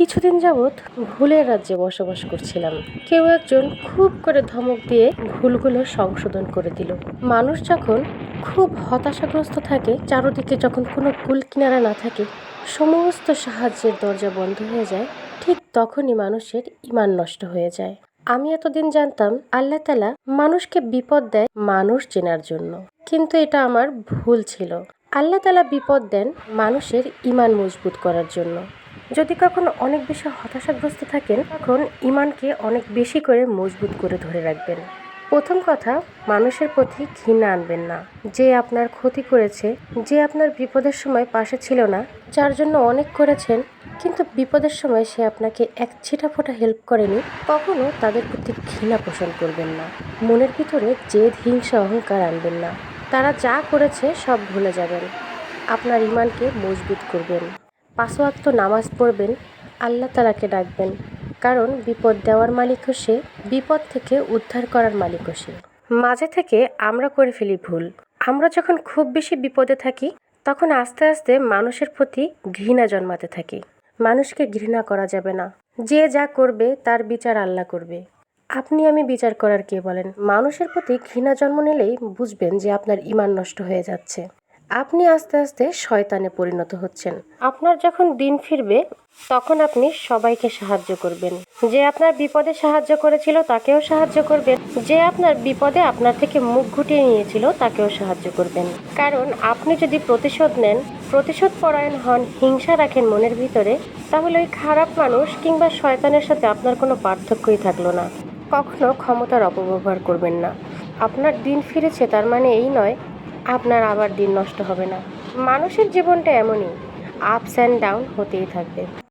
কিছুদিন যাবৎ ভুলের রাজ্যে বসবাস করছিলাম। কেউ একজন খুব করে ধমক দিয়ে ভুলগুলো সংশোধন করে দিল। মানুষ যখন খুব হতাশাগ্রস্ত থাকে, চারোদিকে যখন কোনো কুল কিনারা না থাকে, সমস্ত সাহায্যের দরজা বন্ধ হয়ে যায়, ঠিক তখনই মানুষের ইমান নষ্ট হয়ে যায়। আমি এতদিন জানতাম, আল্লাহ তালা মানুষকে বিপদ দেয় মানুষ চেনার জন্য। কিন্তু এটা আমার ভুল ছিল। আল্লাহ তালা বিপদ দেন মানুষের ইমান মজবুত করার জন্য। যদি কখনো অনেক বেশি হতাশাগ্রস্ত থাকেন, তখন ইমানকে অনেক বেশি করে মজবুত করে ধরে রাখবেন। প্রথম কথা, মানুষের প্রতি ঘৃণা আনবেন না। যে আপনার ক্ষতি করেছে, যে আপনার বিপদের সময় পাশে ছিল না, যার জন্য অনেক করেছেন, কিন্তু বিপদের সময় সে আপনাকে এক ছিটা ফোঁটা হেল্প করেনি, কখনো তাদের প্রতি ঘৃণা পোষণ করবেন না। মনের ভিতরে জেদ, হিংসা, অহংকার আনবেন না। তারা যা করেছে সব ভুলে যাবেন। আপনার ইমানকে মজবুত করবেন। পাঁচওয়াক্ত নামাজ পড়বেন, আল্লাহ তালাকে ডাকবেন। কারণ বিপদ দেওয়ার মালিকও সে, বিপদ থেকে উদ্ধার করার মালিকও সে। মাঝে থেকে আমরা করে ফেলি ভুল। আমরা যখন খুব বেশি বিপদে থাকি, তখন আস্তে আস্তে মানুষের প্রতি ঘৃণা জন্মাতে থাকি। মানুষকে ঘৃণা করা যাবে না। যে যা করবে, তার বিচার আল্লাহ করবে। আপনি আমি বিচার করার কে বলেন? মানুষের প্রতি ঘৃণা জন্ম নিলেই বুঝবেন যে আপনার ইমান নষ্ট হয়ে যাচ্ছে। আপনি আস্তে আস্তে শয়তানে পরিণত হচ্ছেন। আপনার যখন দিন ফিরবে, তখন আপনি সবাইকে সাহায্য করবেন। যে আপনার বিপদে সাহায্য করেছিল, তাকেও সাহায্য করবেন। যে আপনার বিপদে আপনার থেকে মুখ ঘুটিয়ে নিয়েছিল, তাকেও সাহায্য করবেন। কারণ আপনি যদি প্রতিশোধ নেন, প্রতিশোধ পরায়ণ হন, হিংসা রাখেন মনের ভিতরে, তাহলে ওই খারাপ মানুষ কিংবা শয়তানের সাথে আপনার কোনো পার্থক্যই থাকল না। কখনো ক্ষমতার অপব্যবহার করবেন না। আপনার দিন ফিরেছে, তার মানে এই নয় আপনার আবার দিন নষ্ট হবে না। মানুষের জীবনটা এমনই আপস অ্যান্ড ডাউন হতেই থাকবে।